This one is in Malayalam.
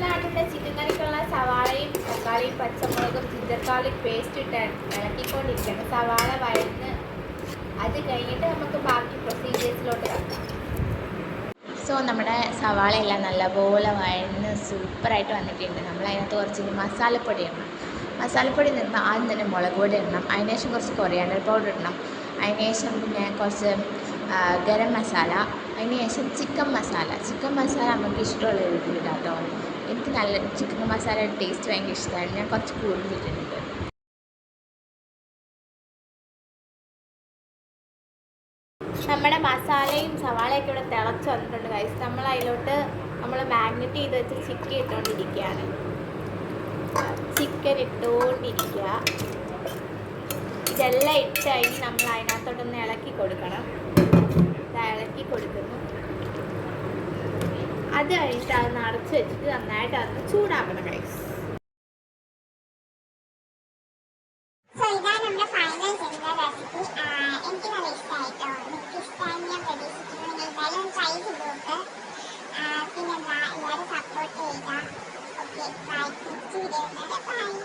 നമ്മളാട്ടിന്റെ ചിക്കൻ കറിക്കുള്ള സവാളയും തക്കാളിയും പച്ചമുളകും ഗാർലിക് പേസ്റ്റ് ഇട്ട് ഇളക്കിക്കൊണ്ടിരിക്കണം സവാള വഴന്ന് അത് കഴിഞ്ഞിട്ട് നമുക്ക് ബാക്കി പ്രൊസീജിയേഴ്സിലോട്ട് കിടക്കാം. സോ നമ്മുടെ സവാളയെല്ലാം നല്ലപോലെ വഴന്ന് സൂപ്പറായിട്ട് വന്നിട്ടുണ്ട്. നമ്മൾ അതിനകത്ത് കുറച്ച് മസാലപ്പൊടി ഇടണം. മസാലപ്പൊടി നിൽക്കുമ്പോൾ ആദ്യം തന്നെ മുളക് പൊടി ഇടണം. അതിനുശേഷം കുറച്ച് കൊറിയാണ്ടർ പൗഡർ ഇടണം. അതിനുശേഷം പിന്നെ കുറച്ച് ഗരം മസാല. അതിനുശേഷം ചിക്കൻ മസാല. ചിക്കൻ മസാല നമുക്ക് ഇഷ്ടമുള്ള രീതിയിൽ കേട്ടോ എനിക്ക് നല്ല ചിക്കൻ മസാലയുടെ ടേസ്റ്റ് ഭയങ്കര ഇഷ്ടമാണ് ഞാൻ കുറച്ച് കൂടുതൽ ഇട്ടിട്ടുണ്ട് നമ്മുടെ മസാലയും സവാളയൊക്കെ ഇവിടെ തിളച്ച് വന്നിട്ടുണ്ട് കൈസ് നമ്മൾ അതിലോട്ട് നമ്മൾ മാഗ്നറ്റ് ചെയ്ത് വെച്ച് ചിക്കൻ ഇട്ടുകൊണ്ടിരിക്കുകയാണ് ചിക്കൻ ഇട്ടുകൊണ്ടിരിക്കുക ഇതെല്ലാം ഇട്ട് കഴിഞ്ഞ് നമ്മൾ അതിനകത്തോട്ടൊന്ന് ഇളക്കി കൊടുക്കണം. ഇളക്കി കൊടുക്കുന്നു. അത് കഴിഞ്ഞിട്ട് അത് അടച്ച് വെച്ചിട്ട് നന്നായിട്ട് അതൊന്ന് ചൂടാക്കണം റെസിപ്പി എനിക്ക് നല്ല ഇഷ്ടമായിട്ടോ നിങ്ങൾക്ക് ഇഷ്ടമായി ഞാൻ പ്രതീക്ഷിക്കുന്നു. നിങ്ങൾ എന്തായാലും ട്രൈ ചെയ്ത് നോക്ക്. ആ, പിന്നെന്താ? എല്ലാവരും സപ്പോർട്ട് ചെയ്യുക okay bye next video bye